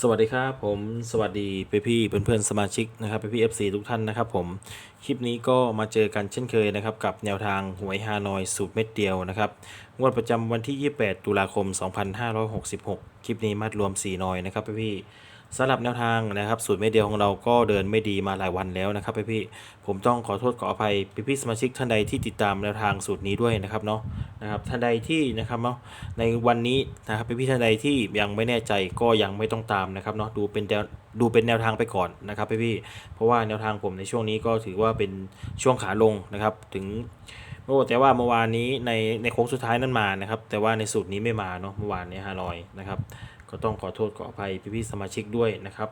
สวัสดีครับผมสวัสดีพี่พี่ๆเพื่อนสมาชิกนะครับพี่พี่เอฟซีทุกท่านนะครับผมคลิปนี้ก็มาเจอกันเช่นเคยนะครับกับแนวทางหวยฮานอยสูตรเม็ดเดียวนะครับงวดประจำวันที่ 28 ตุลาคม 2566 คลิปนี้มัดรวม 4 นอยนะครับพี่พี่สำหรับแนวทางนะครับสูตรเม็ดเดียวของเราก็เดินไม่ดีมาหลายวันแล้วนะครับพี่พี่ผมต้องขอโทษขออภัยพี่พี่สมาชิกท่านใดที่ติดตามแนวทางสูตรนี้ด้วยนะครับเนาะ นะครับท่านใดที่นะครับเนาะในวันนี้นะครับพี่ๆท่านใดที่ยังไม่แน่ใจก็ยังไม่ต้องตามนะครับเนาะดูเป็นแนวดูเป็นแนวทางไปก่อนนะครับพี่ๆเพราะว่าแนวทางผมในช่วงนี้ก็ถือว่าเป็นช่วงขาลงนะครับ ถึงโอ้แต่ว่าเมื่อวานนี้ในในโค้งสุดท้ายนั้นมานะครับ แต่ว่าในสูตรนี้ไม่มาเนาะเมื่อวานนี้ฮานอยนะครับ ก็ต้องขอโทษขออภัยพี่ๆสมาชิกด้วยนะครับ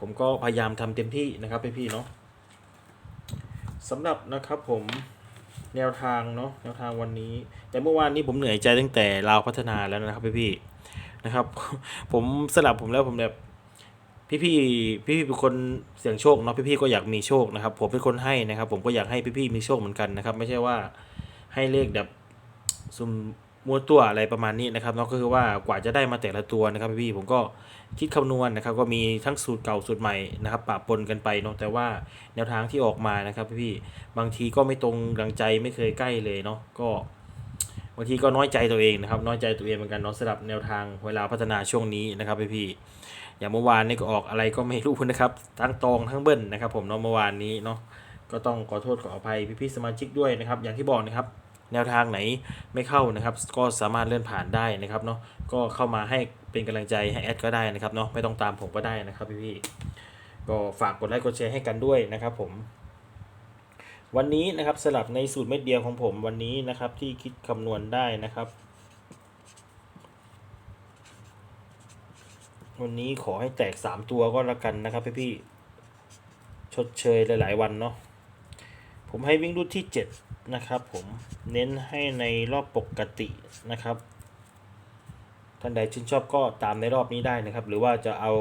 ผมก็พยายามทำเต็มที่นะครับพี่ๆเนาะสำหรับนะครับผม แนวทางเนาะแนวทางวันนี้ แต่เมื่อวานนี้ผมเหนื่อยใจตั้งแต่เราวพัฒนาแล้วนะครับพี่พี่นะครับ ผมสลับผมแล้วผมแบบพี่พี่พี่พี่เป็นคนเสี่ยงโชคเนาะพี่พี่ก็อยากมีโชคนะครับ ผมเป็นคนให้นะครับ ผมก็อยากให้พี่พี่มีโชคเหมือนกันนะครับ ไม่ใช่ว่าให้เลขแบบซุ่ม มัวตัวอะไรประมาณนี้นะครับเนาะก็คือว่ากว่าจะได้มาแต่ละตัวนะครับพี่พี่ผมก็คิดคำนวณนะครับก็มีทั้งสูตรเก่าสูตรใหม่นะครับปะปนกันไปเนาะแต่ว่าแนวทางที่ออกมานะครับพี่พี่บางทีก็ไม่ตรงดังใจไม่เคยใกล้เลยเนาะก็บางทีก็น้อยใจตัวเองนะครับน้อยใจตัวเองเหมือนกันเนาะสำหรับแนวทางเวลาพัฒนาช่วงนี้นะครับพี่พี่อย่างเมื่อวานนี่ก็ออกอะไรก็ไม่รู้นะครับทั้งตรงทั้งเบิ้ลนะครับ ผมเนาะเมื่อวานนี้เนาะก็ต้องขอโทษขออภัยพี่พี่ๆสมาชิกด้วยนะครับ อย่างที่บอกนะครับ แนวทางไหนไม่เข้านะครับ ก็สามารถเลื่อนผ่านได้นะครับเนาะก็เข้ามาให้เป็นกำลังใจให้แอดก็ได้นะครับเนาะไม่ต้องตามผมก็ได้นะครับพี่พี่ก็ฝากกดไลค์กดแชร์ให้กันด้วยนะครับผม วันนี้นะครับสลับในสูตรเม็ดเดียวของผมวันนี้นะครับที่คิดคำนวณได้นะครับ วันนี้ขอให้แตก 3 ตัวก็แล้วกันนะครับพี่พี่ชดเชยหลาย ๆ วันเนาะผมให้วิ่งรูดที่ 7 นะครับผมเน้นให้ในรอบปกตินะครับท่านใดชื่นชอบก็ตามในรอบนี้ได้นะครับ หรือว่าจะเอา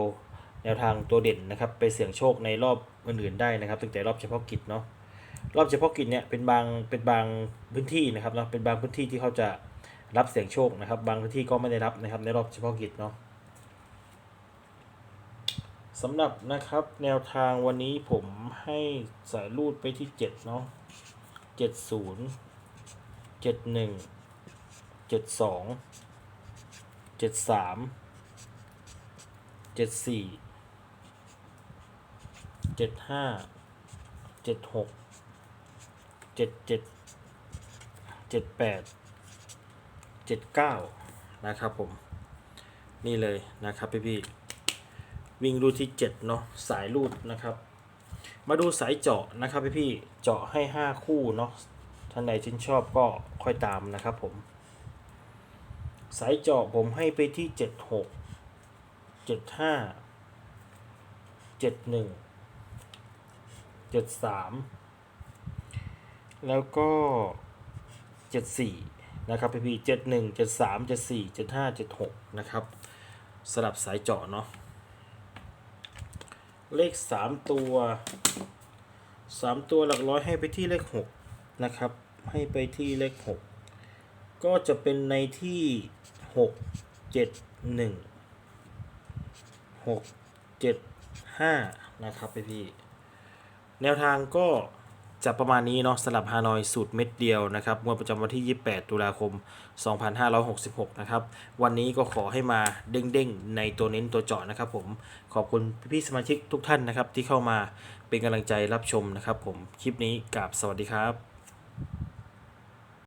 แนวทางตัวเด่นนะครับ ไปเสี่ยงโชคในรอบอื่นๆได้นะครับ ตั้งแต่รอบเฉพาะกิจเนาะรอบเฉพาะกิจเนี่ยเป็นบางเป็นบางพื้นที่นะครับเนาะเป็นบางพื้นที่ที่เขาจะรับเสี่ยงโชคนะครับ บางพื้นที่ก็ไม่ได้รับนะครับ ในรอบเฉพาะกิจเนาะสำหรับนะครับแนวทางวันนี้ผมให้สายรูดไปที่เจ็ดเนาะ เจ็ดศูนย์เจ็ดหนึ่งเจ็ดสองเจ็ดสามเจ็ดสี่เจ็ดห้าเจ็ดหกเจ็ดเจ็ดเจ็ดแปดเจ็ดเก้านะครับผม นี่เลยนะครับพี่พี่วิ่งรูดที่เจ็ดเนาะสายรูดนะครับ มาดูสายเจาะนะครับพี่พี่เจาะให้ห้าคู่เนาะท่านใดชื่นชอบก็ค่อยตามนะครับผม สายเจาะผมให้ไปที่เจ็ดหกเจ็ดห้าเจ็ดหนึ่งเจ็ดสามแล้วก็ 74 นะครับพี่พี่71 73 74 75 76 นะครับสลับสายเจาะเนาะ เลข3ตัว3ตัวหลักร้อยให้ไปที่เลข6นะครับ ให้ไปที่เลข6ก็จะเป็นในที่6 7 1 6 7 5นะครับพี่พี่ แนวทางก็ จะประมาณนี้เนาะสลับฮานอยสูตรเม็ดเดียวนะครับงวดประจำวันที่ 28 ตุลาคม 2566 นะครับ วันนี้ก็ขอให้มาเด้งๆ ในตัวเน้นตัวเจาะนะครับผมขอบคุณพี่สมาชิกทุกท่านนะครับ ที่เข้ามาเป็นกำลังใจรับชมนะครับผม คลิปนี้กับสวัสดีครับ